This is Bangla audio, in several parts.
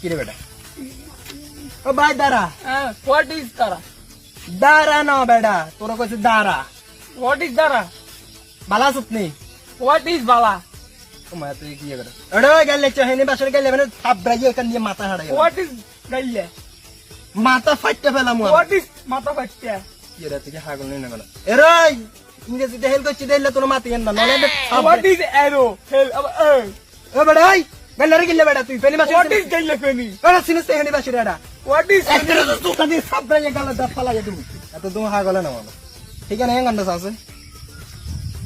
কি রে বেটা? ও ভাই দাঁড়া। হ্যাঁ হোয়াট ইজ তারা দাঁড়া না বেটা তোরা কইছে দাঁড়া। হোয়াট ইজ তারা বালা সুত নেই হোয়াট ইজ বালা? মা তুই কি করে? এড়ে গেলে চহেনি বাসরে গেলে মানে থাপ ব্রাইয়ে কান দিয়ে মাথা হাড়াই হোয়াট ইজ গাইলে? মাথা ফাটতে ফেলাম হোয়াট ইজ মাথা ফাটতে? কি রে তুই হাগল নেই না গলা ইংরেজিতে হেল করছি দিলে তোর মাথা এন্ডা নলে হোয়াট ইজ অ্যারো হেল এ ও বেটা এই গেলে গেলে বেটা তুই ফেনি বাসরে হোয়াট ইজ গাইলে ফেনি বেটা সিনস তেহেনি বাসরে এডা হোয়াট ইজ একটা তো তোকা দিয়ে থাপ ব্রাইয়ে গালা দাপ ফালা তুমি এত তুমি হাগলে না মানে ঠিক আছে হেঙ্গান আছে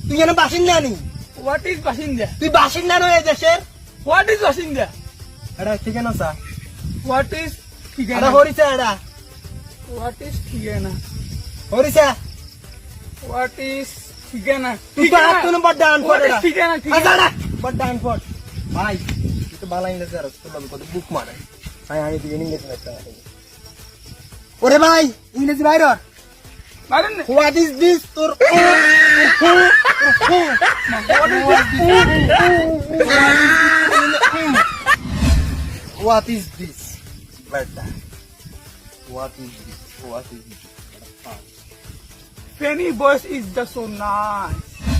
তুই এনে বাসিন্দা নি হোয়াট ইজ বাসিন্দা তুই বাসিন্দা নয় এই দেশের হোয়াট ইজ বাসিন্দা এটা ঠিক আছে সা হোয়াট ইজ এটা ঠিকানা হরিসা এটা হোয়াট ইজ ঠিকানা হরিসা হোয়াট ইজ ঠিকানা তুই তো তুলে বড় ডান is এটা ঠিকানা আচ্ছা ঠিকানা এটা বড় ডান ফট ভাই তুই তো বালা ইংরেজি আর তোর লগে কত বুক মারে ভাই আমি তুই ইংরেজি একটা ওরে ভাই ইংরেজি বাইর মারেন না হোয়াট ইজ দিস তোর হোয়াট ইজ দিস বেটা what is this what is this Penny voice is just so nice.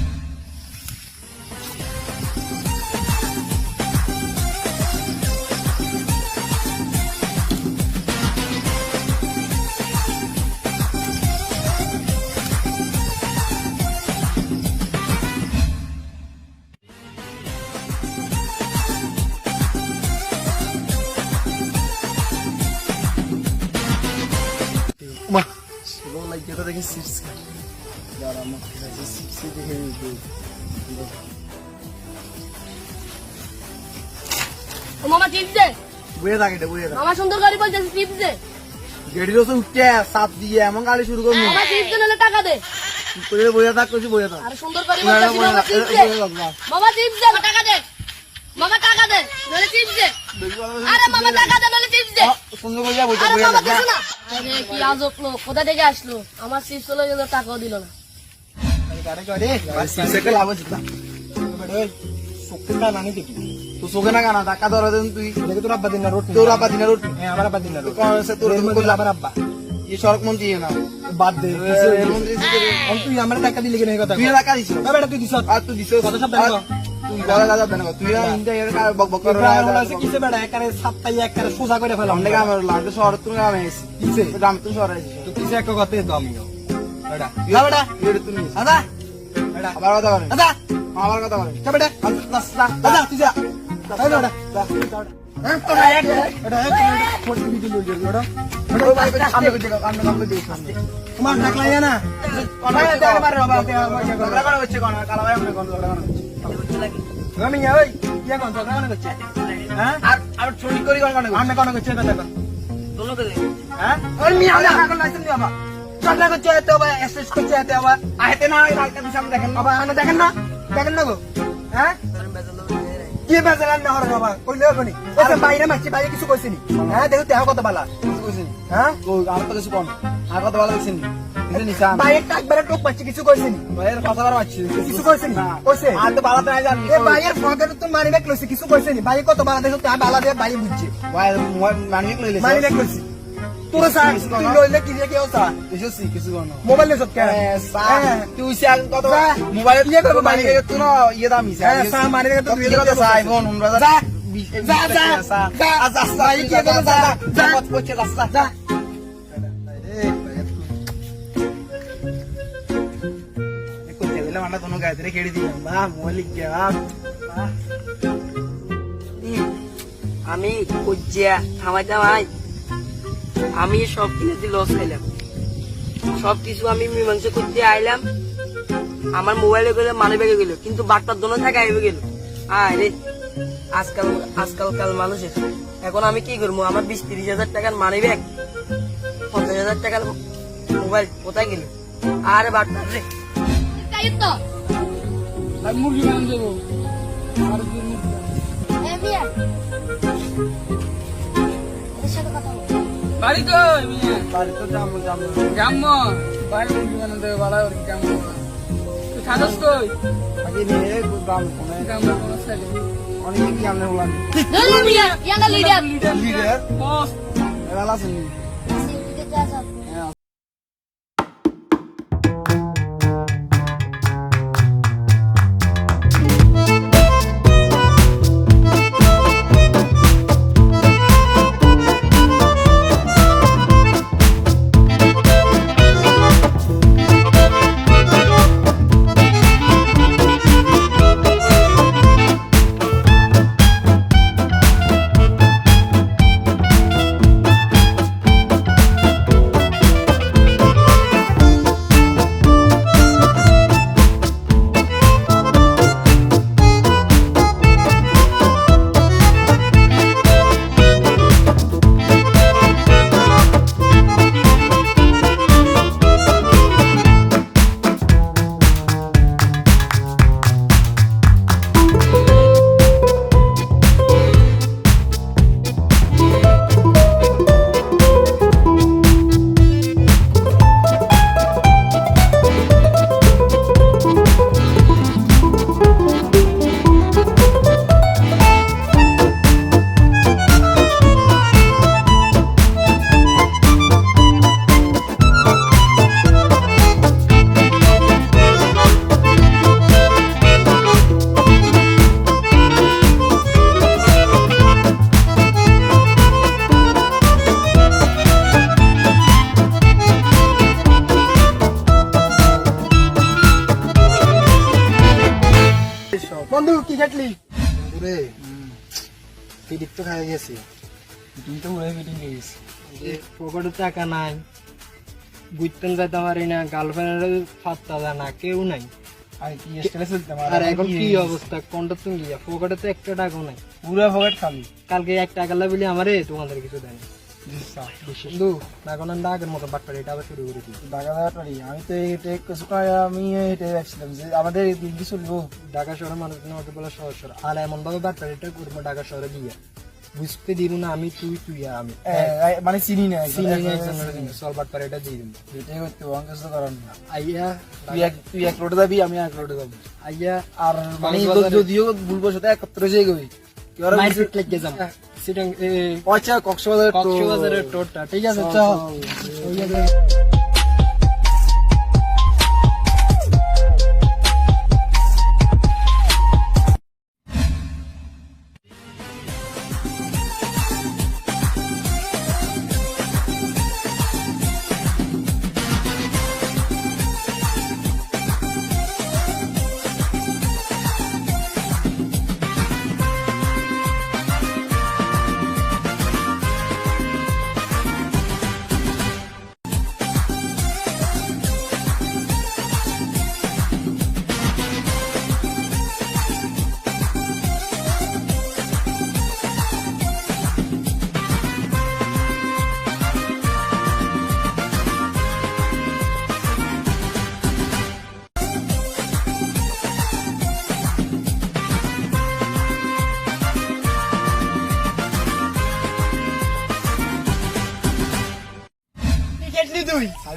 তো দেখি সিপস খাই আমার কাছে সিপস দেখে মামা টিপস দে বুয়ে থাকে এটা বুয়ে থাকে মামা সুন্দর করে বলতেছে টিপস দে গেড়ির ওসে উঠে সাপ দিয়ে এমন গালি শুরু করব মামা টিপস দে নাহলে টাকা দে করে বইয়া থাক কইছি বইয়া থাক আরে সুন্দর করে মামা টিপস দে মামা টিপস দে টাকা দে মামা টাকা দে নাহলে টিপস দে আরে মামা টাকা দে সুন্দর আরে না। আরে কি আজব লোক। কোথা থেকে আসলো? আমার চিপস হলো কিন্তু টাকাও দিল না। আরে করে সিপসে লাভ আছে না সুকুটা নানি দেখি তো সোগে না গানা টাকা ধরা দেন তুই। দেখে তোর আব্বা দিন না রোট তোর আব্বা দিনের রুটি? হ্যাঁ আমার আব্বা দিন না রোট। কোন সে তোর আব্বা এই সড়ক মন্ত্রী না। বাদ দে তুই আমার টাকা দিলি কেন কথা তুই টাকা দিছ না বেটা তুই দিছ। আর তুই দিছ কত সব তুই বলা দাদা দেন তুই ইন্দা এর কার বক বক করে প্রায় হচ্ছে কিসে বেটা একারে সাতটাই একারে সোজা করে ফেলাম। আমরা লাগে শহর তুমি গ্রামে কিসে? গ্রাম তুমি শহরে তো কিসে একটা কথা আমিও। তুমি। কথা বলেন। কথা বলেন। তুই যা। দিও তোমার টাকা না? কথা হচ্ছে কালা হচ্ছে। আমি ওই ইয়া কোন কথা মনে করছে। হ্যাঁ? আর আর চুরি করি কোন কোন আমি কোন করছে কথা কর দোনো করে হ্যাঁ? ওই মিয়া না কোন লাইসেন্স দিবা চটলা করছে তো বা এসএস করছে তো বা আইতে না এই লালটা দিশাম দেখেন বাবা আনে দেখেন না? দেখেন না গো। হ্যাঁ? কি বেজালান না হরে বাবা? কইলে হবে নি ওকে বাইরে মারছি বাইরে কিছু কইছে নি। হ্যাঁ দেখো তেহ কত বালা। কইছেন হ্যাঁ? আর তো কিছু কোন আর কথা বলা দেখছেন এটা নিশান। বাইরে টোক মারছি কিছু কইছে নি? কথা বার মারছি। কিছু কইছে কইছে? আর তো বালাতে নাই জানি। এ বাইরের তো মানি ব্যাগ লইছে কিছু কইছে বাইরে কত বালা দেখো তা বালা দিয়ে বাইরে বুঝছে। ভাই লইলে ব্যাগ লইছে। তোর সা তুই লইলে কি দিয়ে কি হতা কিছু কিছু কোন মোবাইল কে তুই কত মোবাইল ইয়ে করব মানি। তুই না ইয়ে দামি হ্যাঁ, সা মানি ব্যাগ তো তুই কত সাই ফোন উনরা যা যা, যা, যা। আজ আস্তা ভাই, কি করব, যা, যা। কত যা। আমি কুজিয়া থামাই আমি সব লস খাইলাম সব কিছু আমি মীমাংসা করতে আইলাম আমার মোবাইলে গেলে মানে বেগে গেল কিন্তু বার্তার জন্য থাকে আইবে গেল আরে আজকাল আজকালকাল মানুষের এখন আমি কি করব আমার বিশ তিরিশ হাজার টাকার মানি ব্যাগ পঞ্চাশ হাজার টাকার মোবাইল কোথায় গেল আরে বার্তা রে তাই তো আমি মুরগি বানান দেবো। আর কি মুরগি? এ মিয়া এর সাথে কথা বাড়ি তো মিয়া বাড়ি তো যাব যাব। গ্রাম্য বাইরে মুরগি বানান দেবো ভালো করে গ্রাম্য তুই থাকস কই? আগে নিয়ে গ্রাম ফোনে। গ্রাম্য কোনো ছেলে। অনেকে কি ধরুন মিয়া ইয়াঙ্গা লিডার লিডার। বস। ভালো আছেন বন্ধু তো খাই গেছি। তো হয়ে গেছি। পকেটে টাকা নাই। বুঝতেন যাইতে পারি না গার্লফ্রেন্ডের ফাত্তা না কেউ নাই। আরে এখন কি অবস্থা? কোনটা তুমি পকেটে তো একটা টাকাও নাই। পুরো পকেট খালি? কালকে এক টাকা বলি আমারে তোমাদের কিছু দেয় বন্ধু এখন আমি আগের মতো বাটপারি এটা আবার শুরু করে দিই ঢাকা পারি আমি তো এটা কিছু আমি এটা ভাবছিলাম যে আমাদের এই চলবো ঢাকা শহরে মানুষ আমাকে বলে শহর শহর। আর এমন ভাবে করব ঢাকা শহরে দিয়ে। বুঝতে দিব না আমি তুই তুই আমি। মানে চিনি না চিনি না একজনের একজন। দিয়ে দিব এটাই করতে অঙ্ক কিছু করার না। আইয়া তুই এক তুই এক রোডে যাবি আমি এক রোডে যাব। আইয়া আর মানে যদিও ভুলবো সাথে একত্র যেয়ে গবি। সিটাং আচ্ছা কক্সবাজার কক্সবাজারের টোটটা। ঠিক আছে চল,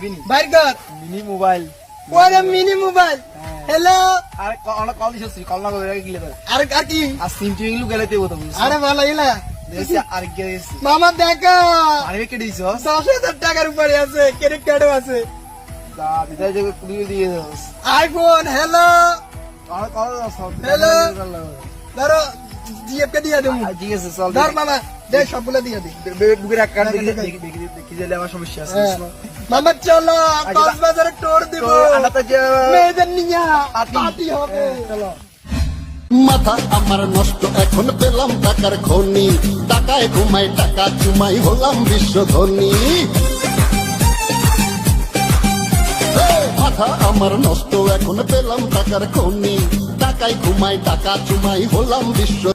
তুই বাইর কর মিনি মোবাইল। ওরে মিনি মোবাইল। হ্যালো। আর অনেক কল দিছিস কল না করে গিলে আর আর কি? আর সিম টিমগুলো গেলে দেবো তো আরে ভালো ইলা মামা দেখো। আরে কেটে দিছ? দশ হাজার টাকার উপরে আছে ক্রেডিট কার্ডও আছে। IPhone hello. Hello? ধরো জিএফ কে দিয়ে দেবো। ঠিক আছে চল ধর মামা। দে সবগুলো দিয়ে দি। বুকের এক কার্ড দেখি, দেখি দেখি, দেখি দেখি দেখি দিলে আমার সমস্যা আছে। মামা চলো কক্সবাজারে টোর দিব। তো যে মেয়েদের নিয়ে পার্টি। পার্টি হবে। চলো। মাথা আমার নষ্ট এখন পেলাম টাকার খনি। টাকায় ঘুমাই টাকা চুমাই হলাম বিশ্ব ধনী মাথা আমার নষ্ট এখন পেলাম টাকার খনি। টাকায় ঘুমাই টাকা চুমাই হলাম বিশ্ব